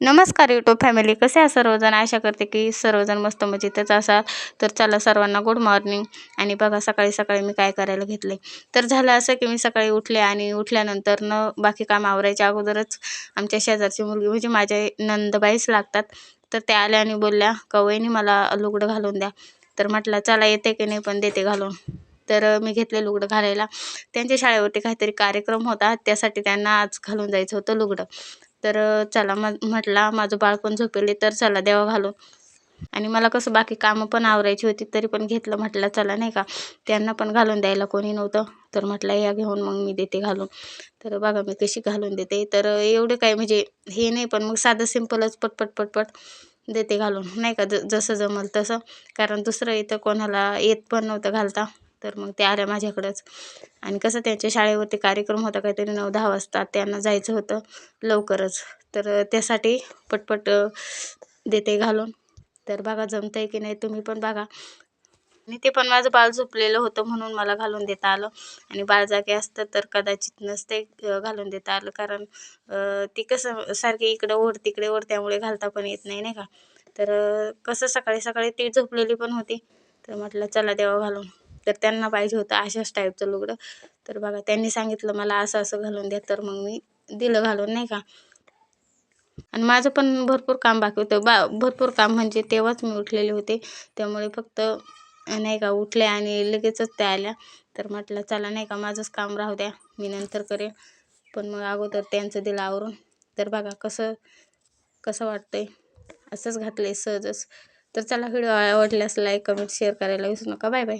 नमस्कार YouTube family कसे आहे सर्वजण? आशा करते की सर्वजण मस्त मजेतच असाल. तर चला सर्वांना गुड मॉर्निंग आणि बघा सकाळी सकाळी मी काय करायला घेतले? तर झालं असं की मी सकाळी उठले आणि उठल्यानंतर न बाकी काम आवरायच्या अगोदरच आमच्या शेजारची मुलगी म्हणजे माझ्या नंदबाईच लागतात. तर त्या आल्या आणि बोलल्या कवयनी मला लुगडं घालून द्या. तर म्हटलं चला येते की नाही पण देते घालून. तर मी घेतले लुगडं घालायला. त्यांच्या शाळेवरती काहीतरी कार्यक्रम होता. त्यासाठी त्यांना आज घालून जायचं होतं लुगडं. तर चला मग म्हटला माझं बाळ पण झोपेले तर चला देवा घालून आणि मला कसं बाकी कामं पण आवरायची होती तरी पण घेतलं म्हटलं चला नाही का. त्यांना पण घालून द्यायला कोणी नव्हतं. तर म्हटलं या घेऊन मग मी देते घालून. तर बघा मी कशी घालून देते. तर एवढं काय म्हणजे हे नाही पण मग साधं सिम्पलच पटपट पटपट देते घालून. नाही का ज जसं जमल तसं. कारण दुसरं इथं कोणाला येत पण नव्हतं घालता. तर मग ते आल्या माझ्याकडंच. आणि कसं त्यांच्या शाळेवरती कार्यक्रम होता काहीतरी नऊ दहा वाजता त्यांना जायचं होतं लवकरच. तर त्यासाठी पटपट देते घालून. तर बघा जमतं आहे की नाही तुम्ही पण बघा. आणि ते पण माझं बाळ झोपलेलं होतं म्हणून मला घालून देता आलं. आणि बाळ जागे असतं तर कदाचित नसते घालून देता आलं. कारण ती कसं सारखी इकडं ओढ तिकडे ओढ त्यामुळे घालता पण येत नाही नाही का? तर कसं सकाळी सकाळी ती झोपलेली पण होती. तर म्हटलं चला देवा घालून. तर त्यांना पाहिजे होतं अशाच टाईपचं लुगडं. तर बघा त्यांनी सांगितलं मला असं असं घालून द्या. तर मग मी दिलं घालून नाही का? आणि माझं पण भरपूर काम बाकी होतं. बा भरपूर काम म्हणजे तेव्हाच मी उठलेले होते. त्यामुळे फक्त नाही का उठले आणि लगेचच त्या आल्या. तर म्हटलं चला नाही का माझंच काम राहू द्या. मी नंतर करेन. पण मग अगोदर त्यांचं दिलं आवरून. तर बघा कसं कसं वाटतंय? असंच घातलं आहे सहजच. तर चला व्हिडिओ आवडल्यास लाईक कमेंट शेअर करायला विसरू नका. Bye bye